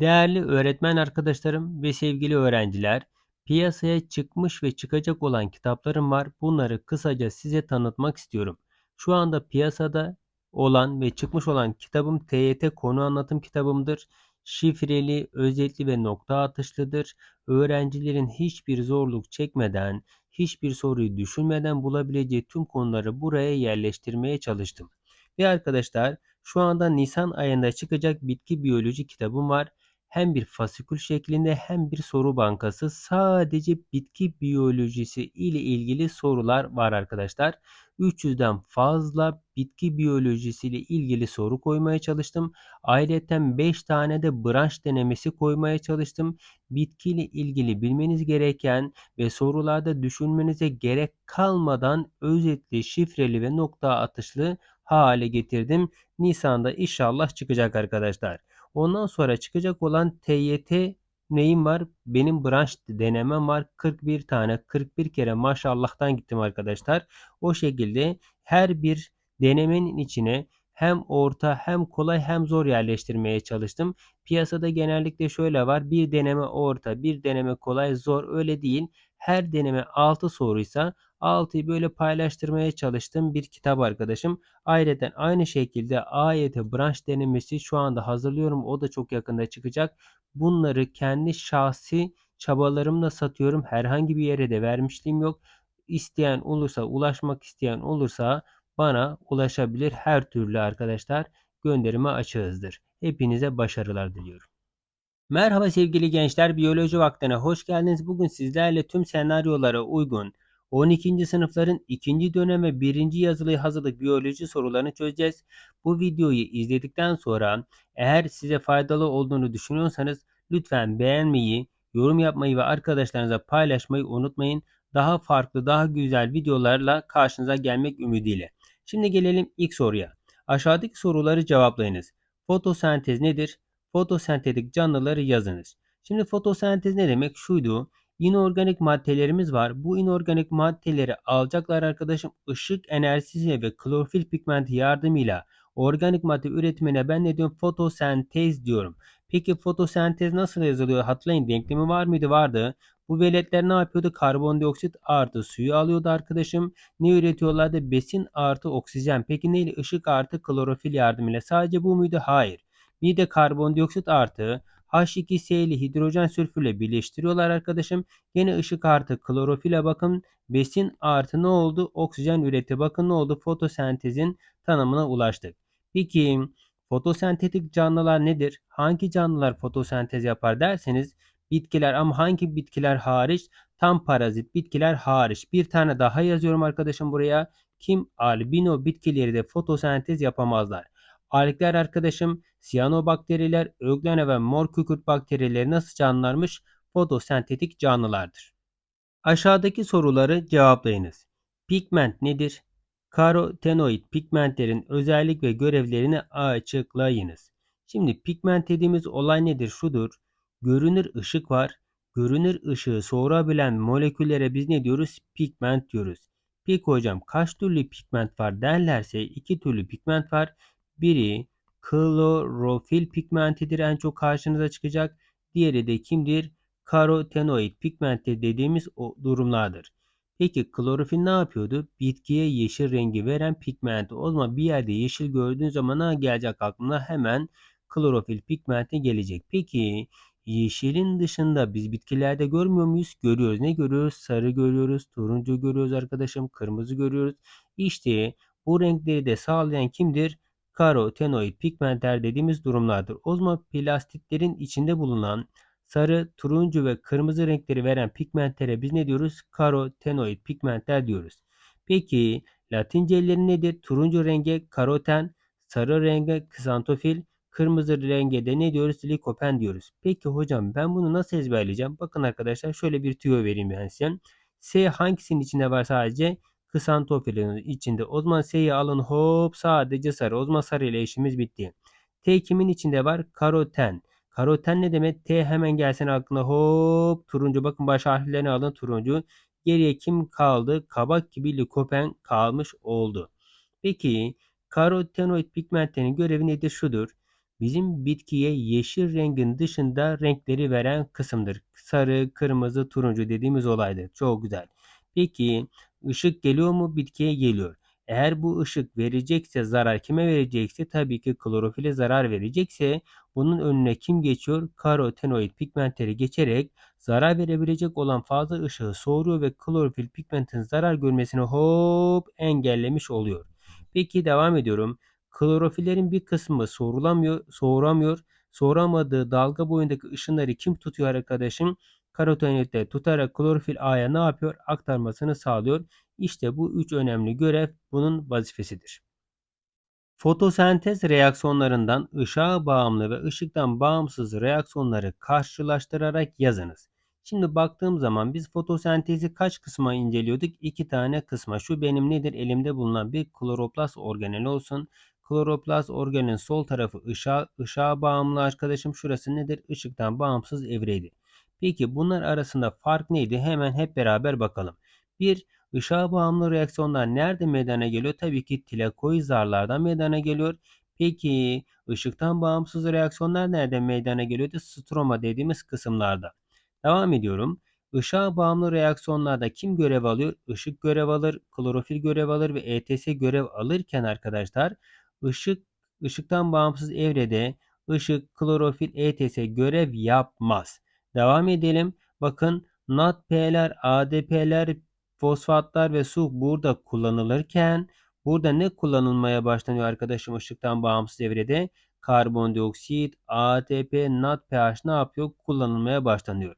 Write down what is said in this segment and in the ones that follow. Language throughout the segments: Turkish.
Değerli öğretmen arkadaşlarım ve sevgili öğrenciler, piyasaya çıkmış ve çıkacak olan kitaplarım var. Bunları kısaca size tanıtmak istiyorum. Şu anda piyasada olan ve çıkmış olan kitabım TYT konu anlatım kitabımdır. Şifreli, özetli ve nokta atışlıdır. Öğrencilerin hiçbir zorluk çekmeden, hiçbir soruyu düşünmeden bulabileceği tüm konuları buraya yerleştirmeye çalıştım. Ve arkadaşlar şu anda Nisan ayında çıkacak bitki biyoloji kitabım var hem bir fasikül şeklinde hem bir soru bankası sadece bitki biyolojisi ile ilgili sorular var arkadaşlar. 300'den fazla bitki biyolojisi ile ilgili soru koymaya çalıştım. Ayrıca 5 tane de branş denemesi koymaya çalıştım. Bitki ile ilgili bilmeniz gereken ve sorularda düşünmenize gerek kalmadan özetli, şifreli ve nokta atışlı hale getirdim. Nisan'da inşallah çıkacak arkadaşlar. Ondan sonra çıkacak olan TYT neyim var? Benim branş denemem var. 41 tane 41 kere maşallah'tan gittim arkadaşlar. O şekilde her bir denemenin içine hem orta hem kolay hem zor yerleştirmeye çalıştım. Piyasada genellikle şöyle var. Bir deneme orta, bir deneme kolay, zor öyle değil. Her deneme 6 soruysa 6'yı böyle paylaştırmaya çalıştım bir kitap arkadaşım. Ayrıca aynı şekilde AYT branş denemesi şu anda hazırlıyorum. O da çok yakında çıkacak. Bunları kendi şahsi çabalarımla satıyorum. Herhangi bir yere de vermişliğim yok. İsteyen olursa, ulaşmak isteyen olursa bana ulaşabilir. Her türlü arkadaşlar gönderime açığızdır. Hepinize başarılar diliyorum. Merhaba sevgili gençler, biyoloji vaktine hoş geldiniz. Bugün sizlerle tüm senaryolara uygun 12. sınıfların 2. dönem ve 1. yazılı hazırlık biyoloji sorularını çözeceğiz. Bu videoyu izledikten sonra eğer size faydalı olduğunu düşünüyorsanız lütfen beğenmeyi, yorum yapmayı ve arkadaşlarınıza paylaşmayı unutmayın. Daha farklı, daha güzel videolarla karşınıza gelmek ümidiyle. Şimdi gelelim ilk soruya. Aşağıdaki soruları cevaplayınız. Fotosentez nedir? Fotosentetik canlıları yazınız. Şimdi fotosentez ne demek? Şuydu. İnorganik maddelerimiz var. Bu inorganik maddeleri alacaklar arkadaşım ışık enerjisi ve klorofil pigmenti yardımıyla organik madde üretimine ben ne diyorum? Fotosentez diyorum. Peki fotosentez nasıl yazılıyor? Hatırlayın denklemi var mıydı? Vardı. Bu veletler ne yapıyordu? Karbondioksit artı suyu alıyordu arkadaşım. Ne üretiyorlardı? Besin artı oksijen. Peki neyle? Işık artı klorofil yardımıyla. Sadece bu muydu? Hayır. Bir de karbondioksit artı H2S ile hidrojen sülfürle birleştiriyorlar arkadaşım. Yine ışık artı klorofile bakın. Besin artı ne oldu? Oksijen üreti. Bakın ne oldu? Fotosentezin tanımına ulaştık. Peki fotosentetik canlılar nedir? Hangi canlılar fotosentez yapar derseniz bitkiler ama hangi bitkiler hariç? Tam parazit bitkiler hariç. Bir tane daha yazıyorum arkadaşım buraya. Kim? Albino bitkileri de fotosentez yapamazlar. Algler arkadaşım siyanobakteriler, öglene ve mor kükürt bakterileri nasıl canlılarmış? Fotosentetik canlılardır. Aşağıdaki soruları cevaplayınız. Pigment nedir? Karotenoid pigmentlerin özellik ve görevlerini açıklayınız. Şimdi pigment dediğimiz olay nedir? Şudur. Görünür ışık var. Görünür ışığı soğurabilen moleküllere biz ne diyoruz? Pigment diyoruz. Peki hocam kaç türlü pigment var derlerse iki türlü pigment var. Biri klorofil pigmentidir en çok karşınıza çıkacak. Diğeri de kimdir? Karotenoid pigmenti dediğimiz o durumlardır. Peki klorofil ne yapıyordu? Bitkiye yeşil rengi veren pigmenti. O zaman bir yerde yeşil gördüğün zaman ne gelecek aklına? Hemen klorofil pigmenti gelecek. Peki yeşilin dışında biz bitkilerde görmüyor muyuz? Görüyoruz. Ne görüyoruz? Sarı görüyoruz, turuncu görüyoruz arkadaşım, kırmızı görüyoruz. İşte bu renkleri de sağlayan kimdir? Karotenoid pigmentler dediğimiz durumlardır. O zaman plastitlerin içinde bulunan sarı, turuncu ve kırmızı renkleri veren pigmentlere biz ne diyoruz? Karotenoid pigmentler diyoruz. Peki Latinceleri nedir? Turuncu renge karoten, sarı renge ksantofil, kırmızı renge de ne diyoruz? Likopen diyoruz. Peki hocam ben bunu nasıl ezberleyeceğim? Bakın arkadaşlar şöyle bir tüyo vereyim ben size. S hangisinin içinde var sadece? Kısantofilin içinde. O zaman alın hop sadece sarı. O zaman sarı ile işimiz bitti. T kimin içinde var? Karoten. Karoten ne demek? T hemen gelsin aklına hop turuncu. Bakın baş harflerini alın turuncu. Geriye kim kaldı? Kabak gibi likopen kalmış oldu. Peki karotenoid pigmentlerin görevi nedir? Şudur. bizim bitkiye yeşil rengin dışında renkleri veren kısımdır. Sarı, kırmızı, turuncu dediğimiz olaydır. Çok güzel. Peki ışık geliyor mu? Bitkiye geliyor. Eğer bu ışık verecekse zarar kime verecekse tabii ki klorofile zarar verecekse bunun önüne kim geçiyor? Karotenoid pigmentleri geçerek zarar verebilecek olan fazla ışığı soğuruyor ve klorofil pigmentin zarar görmesini hop engellemiş oluyor. Peki devam ediyorum. Klorofillerin bir kısmı soğurulamıyor, soğuramıyor. Soğuramadığı dalga boyundaki ışınları kim tutuyor arkadaşım? Karotenoidler tutarak klorofil A'ya ne yapıyor? Aktarmasını sağlıyor. İşte bu üç önemli görev bunun vazifesidir. Fotosentez reaksiyonlarından ışığa bağımlı ve ışıktan bağımsız reaksiyonları karşılaştırarak yazınız. Şimdi baktığım zaman biz fotosentezi kaç kısma inceliyorduk? İki tane kısma. Şu benim nedir? Elimde bulunan bir kloroplast organeli olsun. Kloroplast organelin sol tarafı ışığa, ışığa bağımlı arkadaşım. Şurası nedir? Işıktan bağımsız evreydi. Peki bunlar arasında fark neydi? Hemen hep beraber bakalım. Bir, ışığa bağımlı reaksiyonlar nerede meydana geliyor? Tabii ki tilakoid zarlardan meydana geliyor. Peki ışıktan bağımsız reaksiyonlar nerede meydana geliyordu? Stroma dediğimiz kısımlarda. Devam ediyorum. Işığa bağımlı reaksiyonlarda kim görev alıyor? Işık görev alır, klorofil görev alır ve ETS görev alırken arkadaşlar ışık ışıktan bağımsız evrede ışık, klorofil, ETS görev yapmaz. Devam edelim. Bakın NADP'ler, ADP'ler, fosfatlar ve su burada kullanılırken burada ne kullanılmaya başlanıyor arkadaşım ışıktan bağımsız evrede? Karbondioksit, ATP, NADPH ne yapıyor? Kullanılmaya başlanıyor.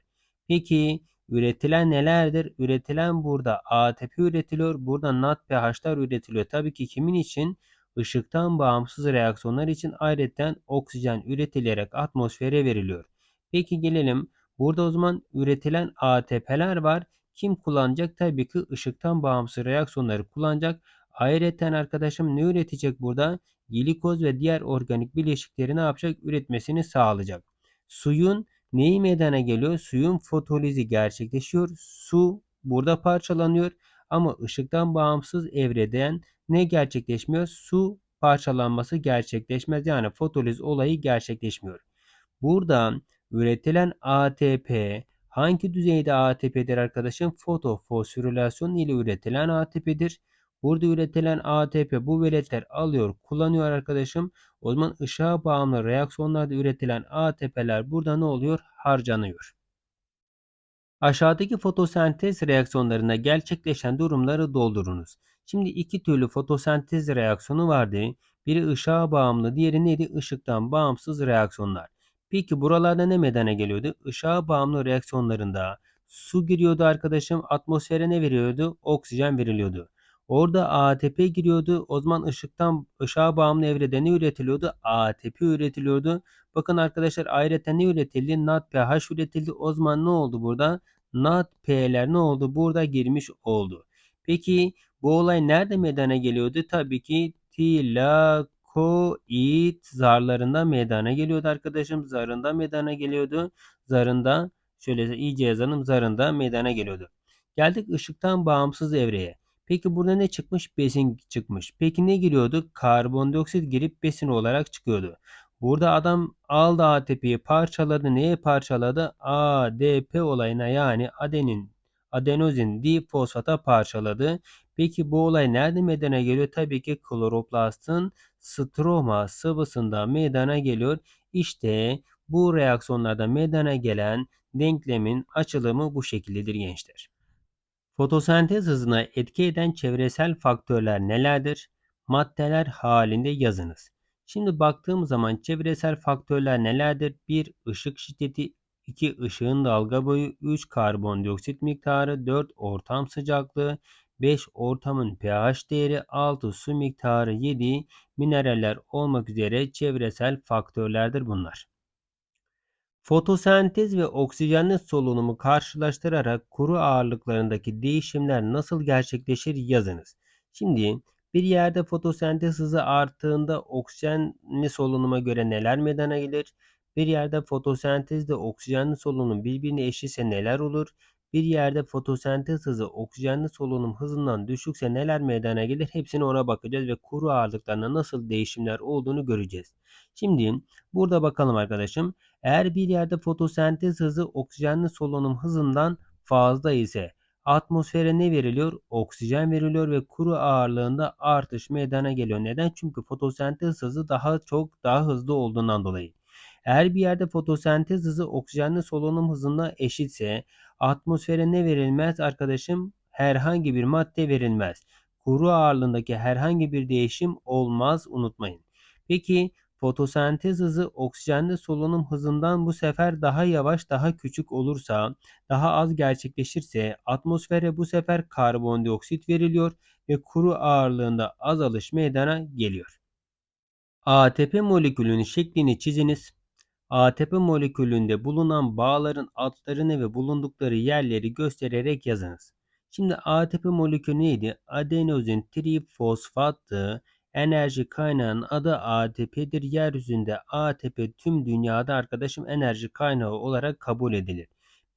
Peki üretilen nelerdir? Üretilen burada ATP üretiliyor. Burada NADPH'lar üretiliyor. Tabii ki kimin için? Işıktan bağımsız reaksiyonlar için ayrıca oksijen üretilerek atmosfere veriliyor. Peki gelelim. Burada o zaman üretilen ATP'ler var. Kim kullanacak? Tabii ki ışıktan bağımsız reaksiyonları kullanacak. Ayrıca arkadaşım ne üretecek burada? Glikoz ve diğer organik bileşikleri ne yapacak? Üretmesini sağlayacak. Suyun neyi meydana geliyor? Suyun fotolizi gerçekleşiyor. Su burada parçalanıyor ama ışıktan bağımsız evreden ne gerçekleşmiyor? Su parçalanması gerçekleşmez. Yani fotoliz olayı gerçekleşmiyor. Burada üretilen ATP hangi düzeyde ATP'dir arkadaşım? Fotofosforilasyon ile üretilen ATP'dir. Burada üretilen ATP bu veletler alıyor, kullanıyor arkadaşım. O zaman ışığa bağımlı reaksiyonlarda üretilen ATP'ler burada ne oluyor? Harcanıyor. Aşağıdaki fotosentez reaksiyonlarında gerçekleşen durumları doldurunuz. Şimdi iki türlü fotosentez reaksiyonu vardı. Biri ışığa bağımlı, diğeri neydi? Işıktan bağımsız reaksiyonlar. Peki buralarda ne meydana geliyordu? Işığa bağımlı reaksiyonlarında su giriyordu arkadaşım. Atmosfere ne veriyordu? Oksijen veriliyordu. Orada ATP giriyordu. O zaman ışıktan ışığa bağımlı evrede ne üretiliyordu? ATP üretiliyordu. Bakın arkadaşlar ayrıca ne üretildi? NADPH üretildi. O zaman ne oldu burada? NADP'ler ne oldu? Burada girmiş oldu. Peki bu olay nerede meydana geliyordu? Tabii ki tilakoid zarlarında meydana geliyordu arkadaşım. Zarında meydana geliyordu. Zarında şöyle iyice yazalım. Zarında meydana geliyordu. Geldik ışıktan bağımsız evreye. Peki burada ne çıkmış? Besin çıkmış. Peki ne giriyordu? Karbondioksit girip besin olarak çıkıyordu. Burada adam aldı ATP'yi parçaladı. Neye parçaladı? ADP olayına yani adenin adenozin difosfata parçaladı. Peki bu olay nerede meydana geliyor? Tabii ki kloroplastın stroma sıvısında meydana geliyor. İşte bu reaksiyonlarda meydana gelen denklemin açılımı bu şekildedir gençler. Fotosentez hızına etki eden çevresel faktörler nelerdir? Maddeler halinde yazınız. Şimdi baktığım zaman çevresel faktörler nelerdir? 1. ışık şiddeti 2. ışığın dalga boyu 3. Karbondioksit miktarı 4. Ortam sıcaklığı 5. Ortamın pH değeri 6. Su miktarı 7. Mineraller olmak üzere çevresel faktörlerdir bunlar. Fotosentez ve oksijenli solunumu karşılaştırarak kuru ağırlıklarındaki değişimler nasıl gerçekleşir yazınız. Şimdi bir yerde fotosentez hızı arttığında oksijenli solunuma göre neler meydana gelir? Bir yerde fotosentezde oksijenli solunum birbirine eşitse neler olur? Bir yerde fotosentez hızı oksijenli solunum hızından düşükse neler meydana gelir? Hepsine ona bakacağız ve kuru ağırlıklarında nasıl değişimler olduğunu göreceğiz. Şimdi burada bakalım arkadaşım. Eğer bir yerde fotosentez hızı oksijenli solunum hızından fazla ise atmosfere ne veriliyor? Oksijen veriliyor ve kuru ağırlığında artış meydana geliyor. Neden? Çünkü fotosentez hızı daha çok daha hızlı olduğundan dolayı. Eğer bir yerde fotosentez hızı oksijenli solunum hızına eşitse atmosfere ne verilmez arkadaşım? Herhangi bir madde verilmez. Kuru ağırlığındaki herhangi bir değişim olmaz unutmayın. Peki fotosentez hızı oksijenli solunum hızından bu sefer daha yavaş, daha küçük olursa, daha az gerçekleşirse atmosfere bu sefer karbondioksit veriliyor ve kuru ağırlığında azalış meydana geliyor. ATP molekülünün şeklini çiziniz. ATP molekülünde bulunan bağların adlarını ve bulundukları yerleri göstererek yazınız. Şimdi ATP molekülü neydi? Adenozin trifosfattı. Enerji kaynağının adı ATP'dir. Yeryüzünde ATP tüm dünyada arkadaşım enerji kaynağı olarak kabul edilir.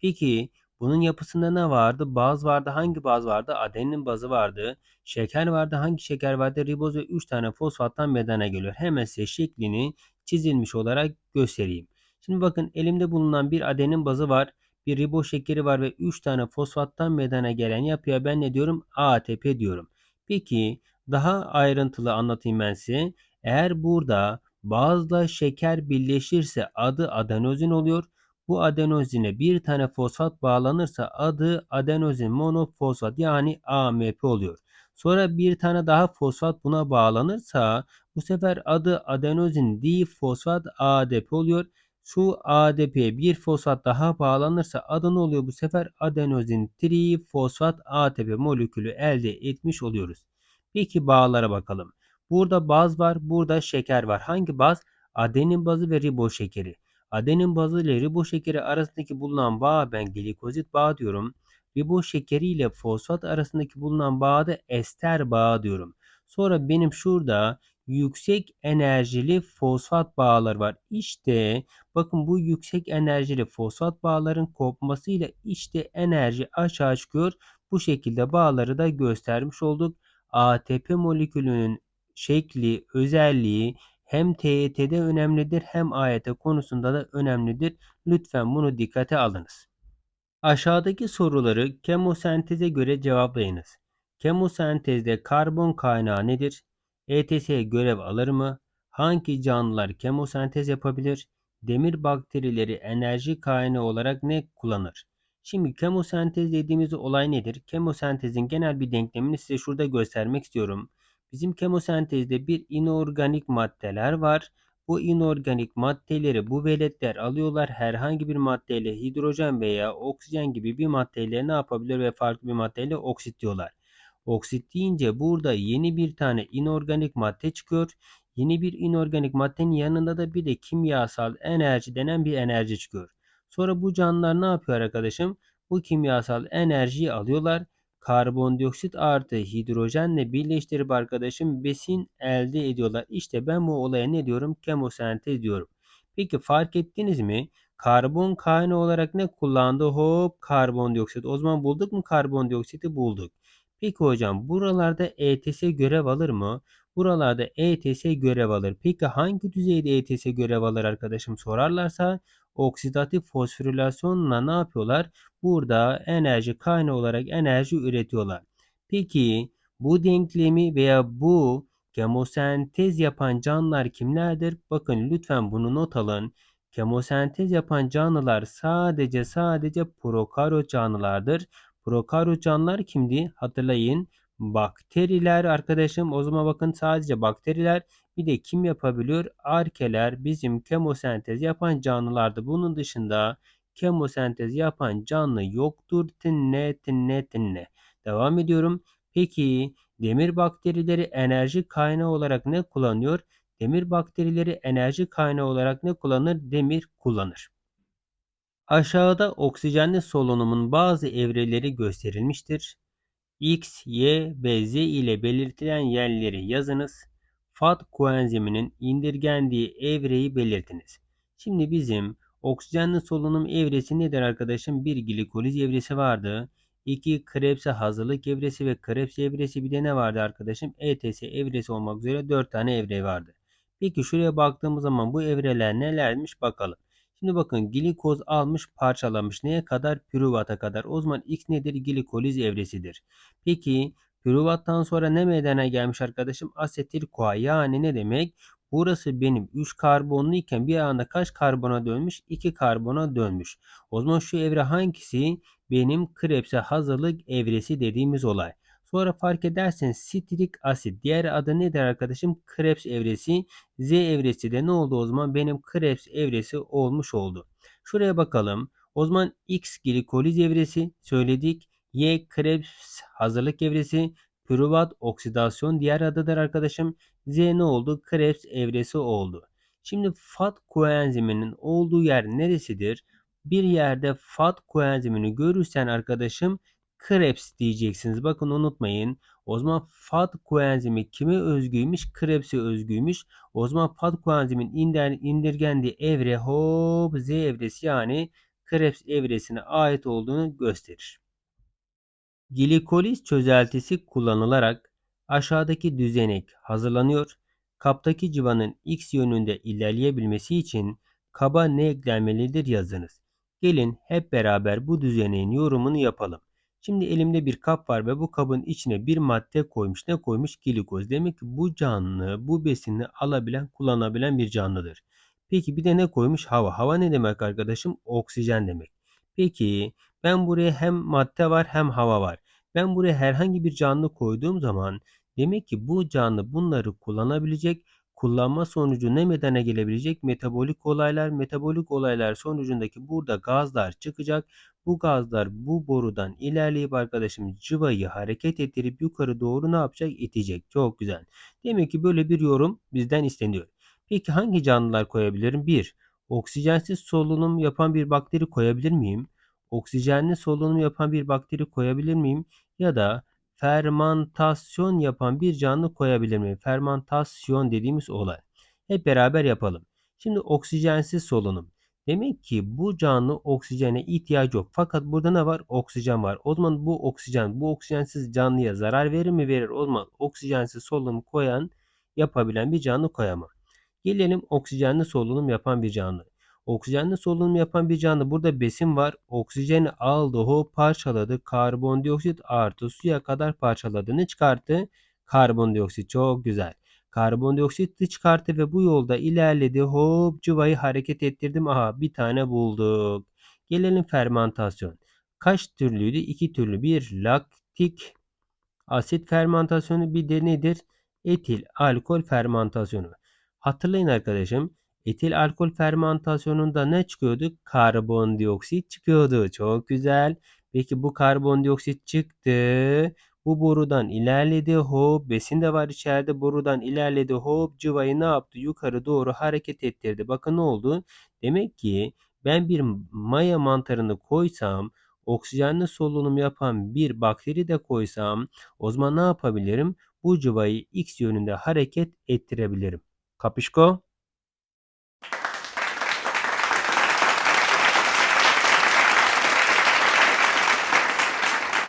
Peki bunun yapısında ne vardı? Baz vardı. Hangi baz vardı? Adenin bazı vardı. Şeker vardı. Hangi şeker vardı? Riboz ve 3 tane fosfattan meydana geliyor. Hemen size şeklini çizilmiş olarak göstereyim. Şimdi bakın elimde bulunan bir adenin bazı var. Bir riboz şekeri var ve 3 tane fosfattan meydana gelen yapıya ben ne diyorum? ATP diyorum. Peki daha ayrıntılı anlatayım ben size. Eğer burada bazla şeker birleşirse adı adenozin oluyor. Bu adenozine bir tane fosfat bağlanırsa adı adenozin monofosfat yani AMP oluyor. Sonra bir tane daha fosfat buna bağlanırsa bu sefer adı adenozin difosfat ADP oluyor. Şu ADP'ye bir fosfat daha bağlanırsa adı ne oluyor bu sefer? Adenozin trifosfat ATP molekülü elde etmiş oluyoruz. Peki bağlara bakalım. Burada baz var, burada şeker var. Hangi baz? Adenin bazı ve riboz şekeri. Adenin bazı ile riboz şekeri arasındaki bulunan bağ ben glikozit bağı diyorum. Riboz şekeri ile fosfat arasındaki bulunan bağı da ester bağı diyorum. Sonra benim şurada yüksek enerjili fosfat bağları var. İşte bakın bu yüksek enerjili fosfat bağların kopmasıyla işte enerji aşağı çıkıyor. Bu şekilde bağları da göstermiş olduk. ATP molekülünün şekli, özelliği hem TYT'de önemlidir hem AYT konusunda da önemlidir. Lütfen bunu dikkate alınız. Aşağıdaki soruları kemosenteze göre cevaplayınız. Kemosentezde karbon kaynağı nedir? ETS görev alır mı? Hangi canlılar kemosentez yapabilir? Demir bakterileri enerji kaynağı olarak ne kullanır? Şimdi kemosentez dediğimiz olay nedir? Kemosentezin genel bir denklemini size şurada göstermek istiyorum. Bizim kemosentezde bir inorganik maddeler var. Bu inorganik maddeleri bu veletler alıyorlar. Herhangi bir maddeyle hidrojen veya oksijen gibi bir maddeyle ne yapabilir ve farklı bir maddeyle oksit diyorlar. Oksit deyince burada yeni bir tane inorganik madde çıkıyor. Yeni bir inorganik maddenin yanında da bir de kimyasal enerji denen bir enerji çıkıyor. Sonra bu canlılar ne yapıyor arkadaşım? Bu kimyasal enerjiyi alıyorlar. Karbondioksit artı hidrojenle birleştirip arkadaşım besin elde ediyorlar. İşte ben bu olaya ne diyorum? Kemosentez diyorum. Peki fark ettiniz mi? Karbon kaynağı olarak ne kullandı? Hop karbondioksit. O zaman bulduk mu karbondioksiti? Bulduk. Peki hocam buralarda ETS görev alır mı? Buralarda ETS görev alır. Peki hangi düzeyde ETS görev alır arkadaşım sorarlarsa oksidatif fosforilasyonla ne yapıyorlar? Burada enerji kaynağı olarak enerji üretiyorlar. Peki bu denklemi veya bu kemosentez yapan canlılar kimlerdir? Bakın lütfen bunu not alın. Kemosentez yapan canlılar sadece sadece prokaryot canlılardır. Prokaryot canlılar kimdi? Hatırlayın. Bakteriler arkadaşım. O zaman bakın sadece bakteriler bir de kim yapabiliyor? Arkeler bizim kemosentez yapan canlılardı. Bunun dışında kemosentez yapan canlı yoktur. Tinne tinne tinne. Devam ediyorum. Peki demir bakterileri enerji kaynağı olarak ne kullanıyor? Demir bakterileri enerji kaynağı olarak ne kullanır? Demir kullanır. Aşağıda oksijenli solunumun bazı evreleri gösterilmiştir. X, Y ve Z ile belirtilen yerleri yazınız. FAT koenziminin indirgendiği evreyi belirtiniz. Şimdi bizim Oksijenli solunum evresi nedir arkadaşım? Bir glikoliz evresi vardı. 2 Krebs'e hazırlık evresi ve Krebs evresi bir de ne vardı arkadaşım? ETS evresi olmak üzere 4 tane evre vardı. Peki şuraya baktığımız zaman bu evreler nelermiş bakalım. Şimdi bakın glikoz almış parçalamış. Neye kadar? Pürüvata kadar. O zaman X nedir? Glikoliz evresidir. Peki pürüvattan sonra ne meydana gelmiş arkadaşım? Asetil koa. Yani ne demek? Burası benim 3 karbonlu iken bir anda kaç karbona dönmüş? 2 karbona dönmüş. O zaman şu evre hangisi? Benim Krebs'e hazırlık evresi dediğimiz olay. Sonra fark ederseniz sitrik asit. Diğer adı nedir arkadaşım? Krebs evresi. Z evresi de ne oldu o zaman? Benim Krebs evresi olmuş oldu. Şuraya bakalım. O zaman X glikoliz evresi söyledik. Y Krebs hazırlık evresi. Pürüvat oksidasyon diğer adıdır arkadaşım. Z ne oldu? Krebs evresi oldu. Şimdi FAT koenziminin olduğu yer neresidir? Bir yerde FAT koenzimini görürsen arkadaşım Krebs diyeceksiniz. Bakın unutmayın. O zaman FAT koenzimi kime özgüymüş? Krebs'e özgüymüş. O zaman FAT koenzimin indir, indirgendiği evre hop Z evresi yani Krebs evresine ait olduğunu gösterir. Glikoliz çözeltisi kullanılarak aşağıdaki düzenek hazırlanıyor. Kaptaki civanın x yönünde ilerleyebilmesi için kaba ne eklenmelidir yazınız. Gelin hep beraber bu düzeneğin yorumunu yapalım. Şimdi elimde bir kap var ve bu kabın içine bir madde koymuş. Ne koymuş? Glikoz. Demek ki bu canlı bu besini alabilen, kullanabilen bir canlıdır. Peki bir de ne koymuş? Hava. Hava ne demek arkadaşım? Oksijen demek. Peki ben buraya hem madde var hem hava var. Ben buraya herhangi bir canlı koyduğum zaman demek ki bu canlı bunları kullanabilecek. Kullanma sonucu ne meydana gelebilecek? Metabolik olaylar. Metabolik olaylar sonucundaki burada gazlar çıkacak. Bu gazlar bu borudan ilerleyip arkadaşım cıvayı hareket ettirip yukarı doğru ne yapacak? İtecek. Çok güzel. Demek ki böyle bir yorum bizden isteniyor. Peki hangi canlılar koyabilirim? 1. Oksijensiz solunum yapan bir bakteri koyabilir miyim? Oksijenli solunum yapan bir bakteri koyabilir miyim? Ya da fermantasyon yapan bir canlı koyabilir miyim? Fermantasyon dediğimiz olay. Hep beraber yapalım. Şimdi oksijensiz solunum. Demek ki bu canlı oksijene ihtiyacı yok. Fakat burada ne var? Oksijen var. O zaman bu oksijen, bu oksijensiz canlıya zarar verir mi? Verir. O zaman oksijensiz solunum koyan, yapabilen bir canlı koyamam. Gelelim oksijenli solunum yapan bir canlı. Oksijenli solunum yapan bir canlı burada besin var. Oksijeni aldı, hop parçaladı. Karbondioksit artı suya kadar parçaladı. Ne çıkarttı? Karbondioksit. Çok güzel. Karbondioksit çıkarttı ve bu yolda ilerledi. Hop cıvayı hareket ettirdim. Aha bir tane bulduk. Gelelim fermentasyon. Kaç türlüydü? İki türlü. Bir laktik asit fermentasyonu bir de nedir? Etil alkol fermentasyonu. Hatırlayın arkadaşım. Etil alkol fermentasyonunda ne çıkıyordu? Karbondioksit çıkıyordu. Çok güzel. Peki bu karbondioksit çıktı. Bu borudan ilerledi. Hop besin de var içeride. Borudan ilerledi. Hop cıvayı ne yaptı? Yukarı doğru hareket ettirdi. Bakın ne oldu? Demek ki ben bir maya mantarını koysam oksijenli solunum yapan bir bakteri de koysam o zaman ne yapabilirim? Bu cıvayı x yönünde hareket ettirebilirim. Kapışko?